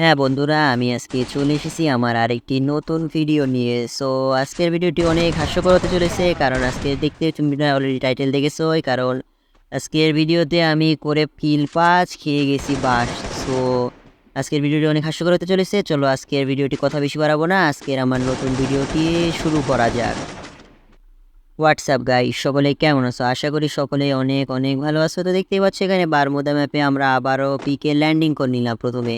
হ্যাঁ বন্ধুরা, আমি আজকে চলে এসেছি আমার আরেকটি নতুন ভিডিও নিয়ে। সো আজকের ভিডিওটি অনেক হাস্যকর হতে চলেছে, কারণ আজকে দেখতে তুমি অলরেডি টাইটেল দেখেছোই কারণ আজকের ভিডিওতে আমি করে ফিল পাঁচ খেয়ে গেছি বাস। সো আজকের ভিডিওটি অনেক হাস্যকর হতে চলেছে, চলো আজকের ভিডিওটি কথা বেশি বাড়াবো না, আজকের আমার নতুন ভিডিওটি শুরু করা যাক। হোয়াটসঅ্যাপ গাই সকলে কেমন আছো? আশা করি সকলে অনেক অনেক ভালো আছো, তো দেখতেই পাচ্ছ এখানে বারমুদা ম্যাপে আমরা আবারও পিকে ল্যান্ডিং করে নিলাম প্রথমে।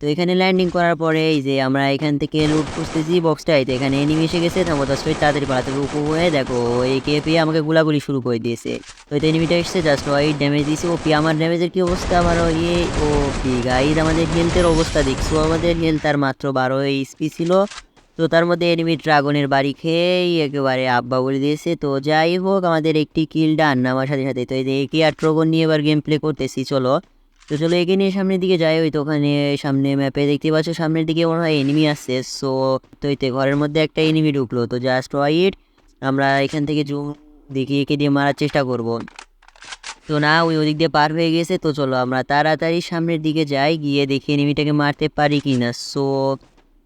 তো এখানে ল্যান্ডিং করার পরে এই যে আমরা এখান থেকে লুট খুঁজতেছি বক্সটাই তো এখানে এনিমি এসে গেছে, তো আমরা স্ট্রেট তাড়াতাড়ি পালাতে হয়ে দেখো, এই কে পেয়ে আমাকে গুলাগুলি শুরু করে দিয়েছে। তো এই এনিমিটা এসছে জাস্ট ওয়াইট ড্যামেজ দিয়েছে। ও পি আমার ড্যামেজের কি অবস্থা? আমার ইয়ে ও পি গাইজ আমাদের হেলথের অবস্থা দেখছ? আমাদের হেলথ আর মাত্র বারো এইচপি ছিল। তো তার মধ্যে এনিমি ড্রাগনের বাড়ি খেয়েই একেবারে আব্বা বলে দিয়েছে। তো যাই হোক, আমাদের একটি কিল ডান নামার সাথে সাথে। তো এই যে একে আর ট্রগন নিয়ে এবার গেম প্লে করতেছি, চলো। তো চলো একে নিয়ে সামনের দিকে যাই। ওই তো ওখানে সামনে ম্যাপে দেখতে পাচ্ছ, সামনের দিকে মনে হয় এনিমি আসছে। সো তো এতে ঘরের মধ্যে একটা এনিমি ঢুকলো। তো জাস্ট ওয়াইট আমরা এখান থেকে জুম দেখি, একে দিয়ে মারার চেষ্টা করব। তো না, ওই ওদিক দিয়ে পার হয়ে গেছে। তো চলো আমরা তাড়াতাড়ি সামনের দিকে যাই, গিয়ে দেখি এনিমিটাকে মারতে পারি কি না সো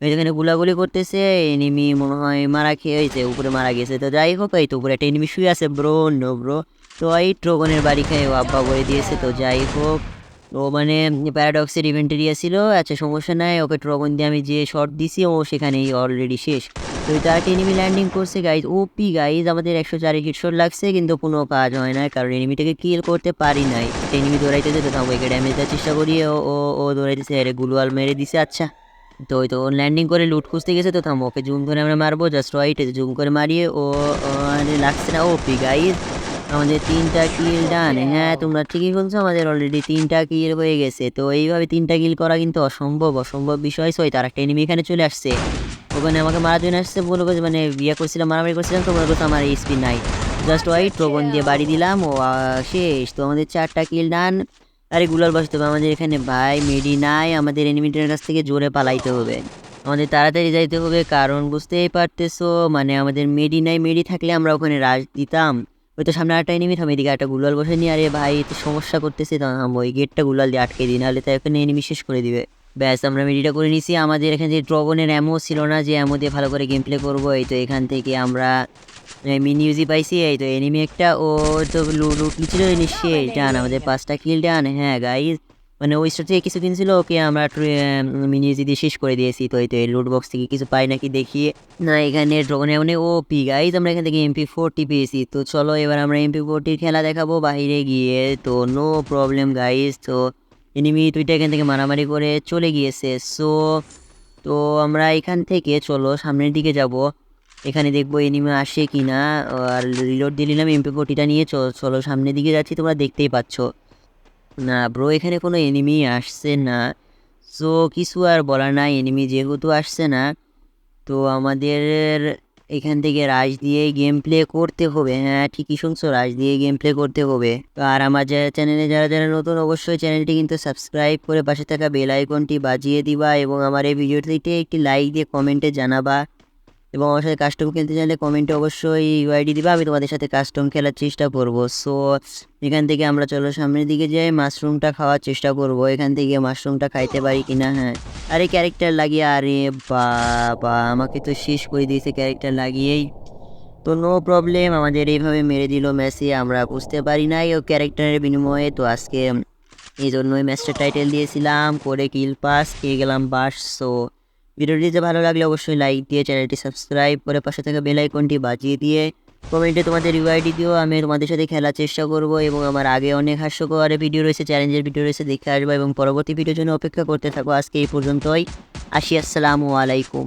এখানে গুলাগুলি করতেছে এনিমি মনে হয় মারা খেয়ে হয়েছে উপরে মারা গেছে। তো যাই হোক, এই তো উপরে একটা এনিমি শুয়ে আছে। ব্রো নো ব্রো তো এই ট্রগনের বাড়ি খেয়ে আব্বা বলে দিয়েছে। তো যাই হোক। ও মানে প্যারাডক্সের ইভেন্টেরিয়া ছিল আচ্ছা সমস্যা নাই, ওকে ট্রগন দিয়ে আমি যে শর্ট দিছি, ও সেখানেই অলরেডি শেষ। তো তার এনিমি ল্যান্ডিং করছে গাইজ ওপি গাইজ আমাদের একশো চারে হিটশট লাগছে, কিন্তু কোনো কাজ হয় না, কারণ এনিমিটাকে কিল করতে পারি নাই। এনিমি দৌড়াইতেছে, তো তাও একে ড্যামেজ দেওয়ার চেষ্টা করি, ও ও দৌড়াইতেছে, আরে গুলওয়াল মেরে দিছে আচ্ছা। তো ওই তো ল্যান্ডিং করে লুট খুঁজতে গেছে, তো থাম ওকে জুম করে আমরা মারবো জাস্ট রাইট জুম করে মারিয়ে, ও লাগছে না ও পি গাইজ আমাদের তিনটা কিল ডান হ্যাঁ তোমরা ঠিকই বলছো, আমাদের অলরেডি তিনটা কিল হয়ে গেছে। তো এইভাবে তিনটা কিল করা কিন্তু অসম্ভব অসম্ভব বিষয় সই তার একটা এনিমি এখানে চলে আসছে। ওখানে আমাকে মারার জন্য আসছে বলে বলছে মানে বিয়ে করছিলাম, মারামারি করছিলাম তো মনে করছ আমার এইচপি নাই। জাস্ট ওয়াইট প্রবন দিয়ে বাড়ি দিলাম, ও শেষ। তো আমাদের চারটা কিল ডান আরে গুলাল বসতে হবে আমাদের এখানে ভাই মেডি নাই, আমাদের এনিমিটার কাছ থেকে জোরে পালাইতে হবে। আমাদের তাড়াতাড়ি যাইতে হবে, কারণ বুঝতেই পারতেছো মানে আমাদের মেডি নাই মেডি থাকলে আমরা ওখানে রাজ দিতাম। ওই তো সামনে একটা এনিমি থামে এদিকে একটা গুলাল বসে নিয়ে আরে ভাই তো সমস্যা করতেছে তো আমি ওই গেটটা গুলাল দিয়ে আটকে দিই, নাহলে তাই এখানে এনিমি শেষ করে দিবে। ব্যাস, আমরা মিডিটা করে নিছি। আমাদের এখানে যে ড্রগনের অ্যামো ছিল না, যে অ্যামো দিয়ে ভালো করে গেম প্লে করব, এই তো এখান থেকে আমরা মিনিউজি পাইছি। এই তো এনিমি একটা, ও তো লুট নিচ্ছিল নিশ্চয়ই। ডান, আমাদের পাঁচটা কিল ডান। হ্যাঁ গাইজ মানে ওই স্টোর থেকে কিছু কিনছিল ওকে আমরা মিনি দিয়ে শেষ করে দিয়েছি। তো এই তো লুট বক্স থেকে কিছু পাই নাকি দেখি। না, এখানে ড্রগনে মানে ও পি গাইজ আমরা এখান থেকে এমপি ফোরটি পেয়েছি। তো চলো এবার আমরা এমপি ফোরটির খেলা দেখাবো বাইরে গিয়ে। তো নো প্রবলেম গাইজ তো এনিমি তুইটা এখান থেকে মারামারি করে চলে গিয়েছে। সো তো আমরা এখান থেকে চলো সামনের দিকে যাব। এখানে দেখব এনিমি আসে কি না আর রিলোড দিয়ে নিলাম এমপি ফোরটিটা নিয়ে। চলো সামনের দিকে যাচ্ছি, তোমরা দেখতেই পাচ্ছ। না ব্রো এখানে কোনো এনিমি আসছে না। সো কিছু আর বলার নাই এনিমি যেহেতু আসছে না, তো আমাদের এখান থেকে রাজ দিয়ে গেম প্লে করতে হবে। হ্যাঁ ঠিকই শুনছো রাজ দিয়ে গেম প্লে করতে হবে। তো আর আমার চ্যানেলে যারা যারা নতুন, অবশ্যই চ্যানেলটি কিন্তু সাবস্ক্রাইব করে পাশে থাকা বেল আইকনটি বাজিয়ে দিবা এবং আমার এই ভিডিওটিতে একটি লাইক দিয়ে কমেন্টে জানাবা। এবং আমার সাথে কাস্টম খেলতে চাইলে কমেন্টে অবশ্যই ইউআইডি দিবা, আমি তোমাদের সাথে কাস্টম খেলার চেষ্টা করব। সো এখান থেকে আমরা চলো সামনের দিকে যাই মাশরুমটা খাওয়ার চেষ্টা করব। এখান থেকে মাশরুমটা খাইতে পারি কিনা? হ্যাঁ। আরে ক্যারেক্টার লাগিয়ে, আরে বাবা, আমাকে তো শেষ করে দিয়েছে ক্যারেক্টার লাগিয়েই। তো নো প্রবলেম আমাদের এইভাবে মেরে দিল মেসি, আমরা বুঝতে পারি নাই ও ক্যারেক্টারের বিনিময়ে। তো আজকে, এই জন্যই ম্যাচটা টাইটেল দিয়েছিলাম, করে কিল পাস খেয়ে গেলাম বাস সো ভিডিওটি যদি ভালো লাগলে অবশ্যই লাইক দিয়ে চ্যানেলটি সাবস্ক্রাইব করে পাশে থাকা বেল আইকনটি বাজিয়ে দিয়ে কমেন্টে তোমাদের ইউআইডি দিও। আমি তোমাদের সাথে খেলার চেষ্টা করব এবং আমার আগে অনেক হাস্যকর ভিডিও রয়েছে চ্যালেঞ্জের ভিডিও রয়েছে, দেখে আসব এবং পরবর্তী ভিডিওর জন্য অপেক্ষা করতে থাকো। আজকে এই পর্যন্তই। আসি, আসসালামু আলাইকুম।